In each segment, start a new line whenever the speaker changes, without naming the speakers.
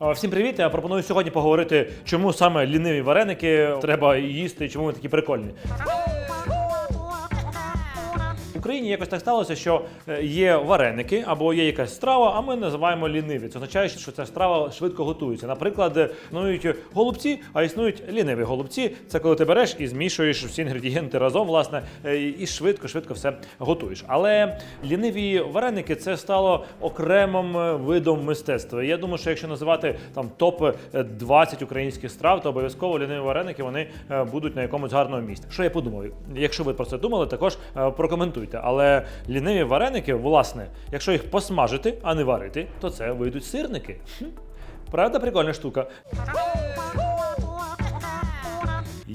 Всім привіт! Я пропоную сьогодні поговорити, чому саме ліниві вареники треба їсти, чому вони такі прикольні. Україні якось так сталося, що е, є вареники або є якась страва, а ми називаємо ліниві. Це означає, що ця страва швидко готується. Наприклад, е, існують голубці, а існують ліниві голубці. Це коли ти береш і змішуєш всі інгредієнти разом, власне, е, і швидко-швидко все готуєш. Але ліниві вареники це стало окремим видом мистецтва. Я думаю, що якщо називати там топ 20 українських страв, то обов'язково ліниві вареники вони будуть на якомусь гарному місці. Що я подумав? Якщо ви про це думали, також е, прокоментуйте. Але ліниві вареники, власне, якщо їх посмажити, а не варити, то це вийдуть сирники. Правда, прикольна штука.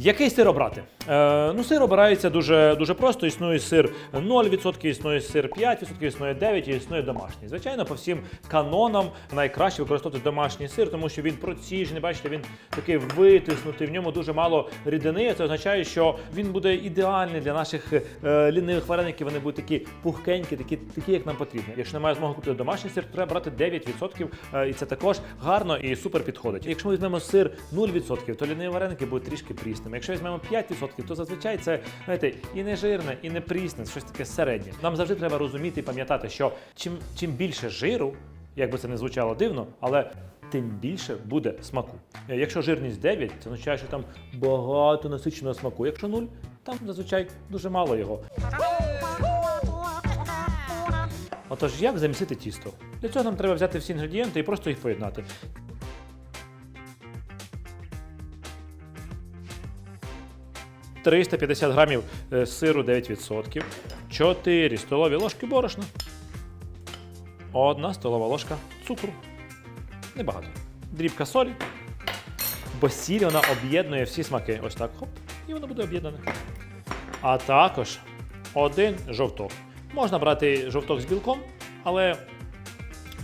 Який сир обрати? Е, ну, сир обирається дуже, дуже просто. Існує сир 0%, існує сир 5%, існує 9% і існує домашній. Звичайно, по всім канонам найкраще використовувати домашній сир, тому що він проціжний, бачите, він такий витиснутий, в ньому дуже мало рідини. Це означає, що він буде ідеальний для наших е, лінивих вареників. Вони будуть такі пухкенькі, такі, такі, як нам потрібно. Якщо немає змоги купити домашній сир, треба брати 9%, е, і це також гарно і супер підходить. Якщо ми візьмемо сир 0%, то ліниві вареники будуть трішки прісними. Якщо візьмемо 5%, то зазвичай це знаєте, і не жирне, і не прісне, щось таке середнє. Нам завжди треба розуміти і пам'ятати, що чим, чим більше жиру, як би це не звучало дивно, але тим більше буде смаку. Е, Якщо жирність 9, це означає, що там багато насиченого смаку. Якщо 0, там зазвичай дуже мало його. Отож, як замісити тісто? Для цього нам треба взяти всі інгредієнти і просто їх поєднати. – 350 грамів е, сиру 9%, 4 столові ложки борошна, 1 столова ложка цукру. Небагато. Дрібка солі. Бо сіль вона об'єднує всі смаки. Ось так. Хоп. І воно буде об'єднане. А також один жовток. Можна брати жовток з білком, але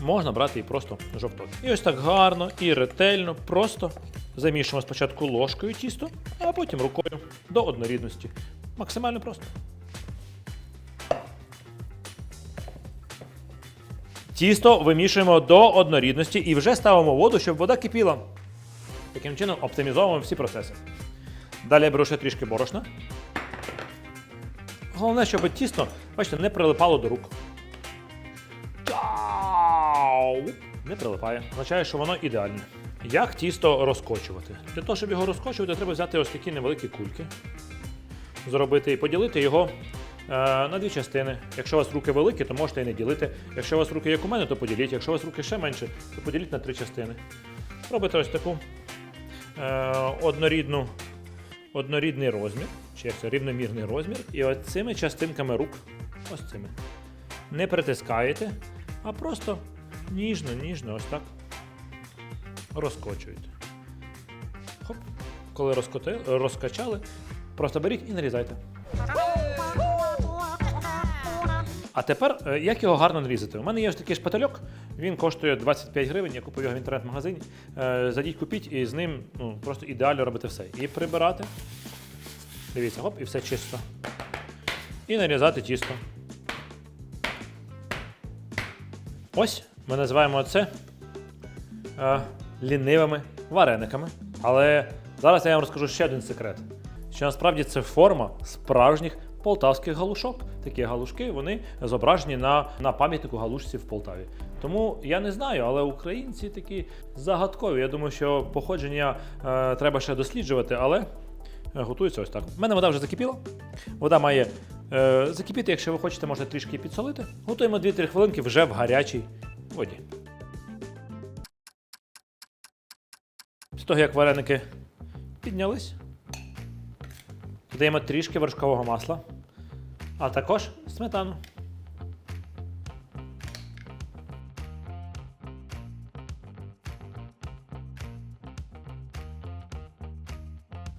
можна брати і просто жовток. І ось так гарно і ретельно, просто замішуємо спочатку ложкою тісто, а потім рукою до однорідності. Максимально просто. Тісто вимішуємо до однорідності і вже ставимо воду, щоб вода кипіла. Таким чином оптимізовуємо всі процеси. Далі я беру ще трішки борошна. Головне, щоб тісто, бачите, не прилипало до рук. Не прилипає. Означає, що воно ідеальне. Як тісто розкочувати? Для того, щоб його розкочувати, треба взяти ось такі невеликі кульки, зробити і поділити його е, на дві частини. Якщо у вас руки великі, то можете і не ділити. Якщо у вас руки як у мене, то поділіть. Якщо у вас руки ще менше, то поділіть на три частини. Робите ось таку е, однорідну, однорідний розмір, чи як це рівномірний розмір. І от цими частинками рук, ось цими, не притискаєте, а просто ніжно, ніжно, ось так розкочуєте. Хоп. Коли розкоти, розкачали, просто беріть і нарізайте. А тепер, е, як його гарно нарізати? У мене є ось такий шпательок, він коштує 25 гривень, я купив його в інтернет-магазині. Е, Зайдіть, купіть і з ним ну, просто ідеально робити все. І прибирати. Дивіться, хоп, і все чисто. І нарізати тісто. Ось ми називаємо це е, лінивими варениками. Але зараз я вам розкажу ще один секрет: що насправді це форма справжніх полтавських галушок. Такі галушки вони зображені на, на пам'ятнику галушці в Полтаві. Тому я не знаю, але українці такі загадкові. Я думаю, що походження е, треба ще досліджувати, але готується ось так. У мене вода вже закипіла. Вода має е, закипіти, якщо ви хочете, можна трішки підсолити. Готуємо 2-3 хвилинки вже в гарячій воді. Того, як вареники піднялись, додаємо трішки вершкового масла, а також сметану.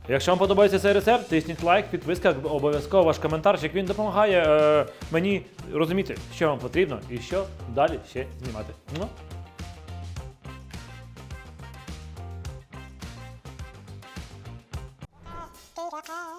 Якщо вам подобається цей рецепт, тисніть лайк, підписка, обов'язково ваш коментарчик. Він допомагає е, мені розуміти, що вам потрібно і що далі ще знімати. do
the call.